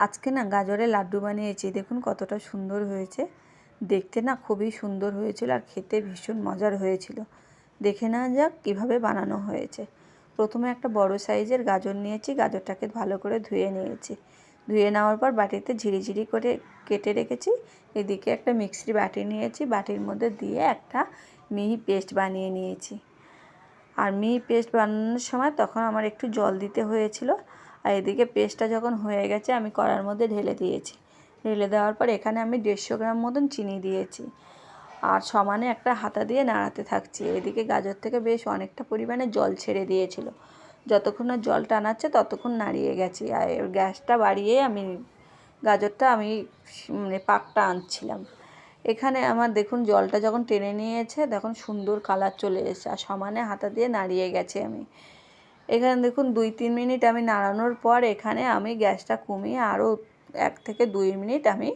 আজকে না গাজরের লাড্ডু বানিয়েছি, দেখুন কতটা সুন্দর হয়েছে। দেখতে না খুবই সুন্দর হয়েছিল আর খেতে ভীষণ মজার হয়েছিল। দেখে না যাক কীভাবে বানানো হয়েছে। প্রথমে একটা বড় সাইজের গাজর নিয়েছি, গাজরটাকে ভালো করে ধুয়ে নিয়েছি। ধুয়ে নেওয়ার পর বাটিতে ঝিরিঝিরি করে কেটে রেখেছি। এদিকে একটা মিক্সি বাটি নিয়েছি, বাটির মধ্যে দিয়ে একটা মিহি পেস্ট বানিয়ে নিয়েছি। আর মিহি পেস্ট বানানোর সময় তখন আমার একটু জল দিতে হয়েছিল। আর এদিকে পেস্টটা যখন হয়ে গেছে, আমি কড়ার মধ্যে ঢেলে দিয়েছি। ঢেলে দেওয়ার পর এখানে আমি দেড়শো গ্রাম মতন চিনি দিয়েছি। আর সমানে একটা হাতা দিয়ে নাড়াতে থাকছি। এদিকে গাজর থেকে বেশ অনেকটা পরিমাণে জল ছেড়ে দিয়েছিল। যতক্ষণ না জল টানাচ্ছে, ততক্ষণ নাড়িয়ে গেছি। আর গ্যাসটা বাড়িয়ে আমি গাজরটা আমি মানে পাকটা আনছিলাম। এখানে আমার দেখুন জলটা যখন টেনে নিয়েছে তখন সুন্দর কালার চলে এসেছে। আর সমানে হাতা দিয়ে নাড়িয়ে গেছে আমি। এখানে দেখুন দুই, তিন মিনিট আমি নাড়ানোর পর এখানে আমি গ্যাসটা কমিয়ে আরও এক থেকে দুই মিনিট আমি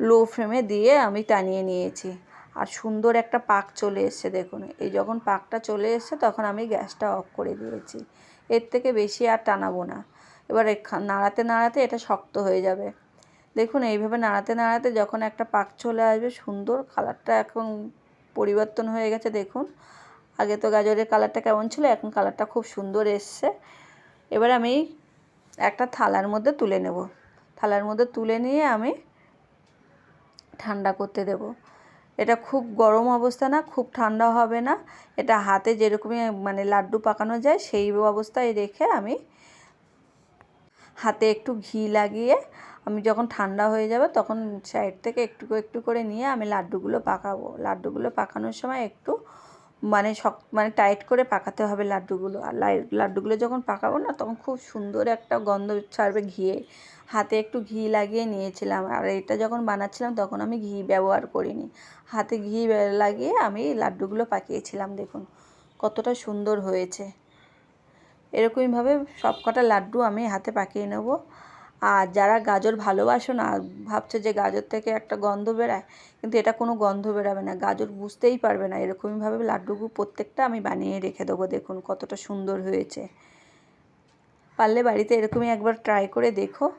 লো ফ্লেমে দিয়ে আমি টানিয়ে নিয়েছি। আর সুন্দর একটা পাক চলে এসছে দেখুন। এই যখন পাকটা চলে এসছে তখন আমি গ্যাসটা অফ করে দিয়েছি। এর থেকে বেশি আর টানাবো না। এবার নাড়াতে নাড়াতে এটা শক্ত হয়ে যাবে। দেখুন এইভাবে নাড়াতে নাড়াতে যখন একটা পাক চলে আসবে সুন্দর কালারটা এখন পরিবর্তন হয়ে গেছে দেখুন। আগে তো গাজরের কালারটা কেমন ছিল, এখন কালারটা খুব সুন্দর এসছে। এবার আমি একটা থালার মধ্যে তুলে নেব। থালার মধ্যে তুলে নিয়ে আমি ঠান্ডা করতে দেব। এটা খুব গরম অবস্থা না, খুব ঠান্ডা হবে না। এটা হাতে যেরকমই মানে লাড্ডু পাকানো যায়, সেই অবস্থায় রেখে আমি হাতে একটু ঘি লাগিয়ে আমি যখন ঠান্ডা হয়ে যাবে তখন সাইড থেকে একটু একটু করে নিয়ে আমি লাড্ডুগুলো পাকাবো। লাড্ডুগুলো পাকানোর সময় একটু মানে শক মানে টাইট করে পাকাতে হবে লাড্ডুগুলো। আর লাড্ডুগুলো যখন পাকাবো না, তখন খুব সুন্দর একটা গন্ধ ছাড়বে ঘিয়ে। হাতে একটু ঘি লাগিয়ে নিয়েছিলাম। আর এটা যখন বানাচ্ছিলাম, তখন আমি ঘি ব্যবহার করিনি। হাতে ঘি লাগিয়ে আমি লাড্ডুগুলো পাকিয়েছিলাম, দেখুন। কতটা সুন্দর হয়েছে। এরকমইভাবে সব কটা লাড্ডু আমি হাতে পাকিয়ে নেব। আর যারা গাজর ভালোবাসো না, ভাবছে যে গাজর থেকে একটা গন্ধ বেরায়? কিন্তু এটা কোনো গন্ধ বেরাবে না। গাজর বুঝতেই পারবে না। এরকমইভাবে লাড্ডুগুলো প্রত্যেকটা আমি বানিয়ে রেখে দেবো। দেখুন কতটা সুন্দর হয়েছে। পারলে বাড়িতে এরকমই একবার ট্রাই করে দেখো।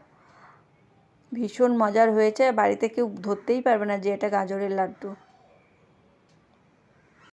ভীষণ মজার হয়েছে। বাড়িতে কেউ ধরতেই পারবে না যে এটা গাজরের লাড্ডু।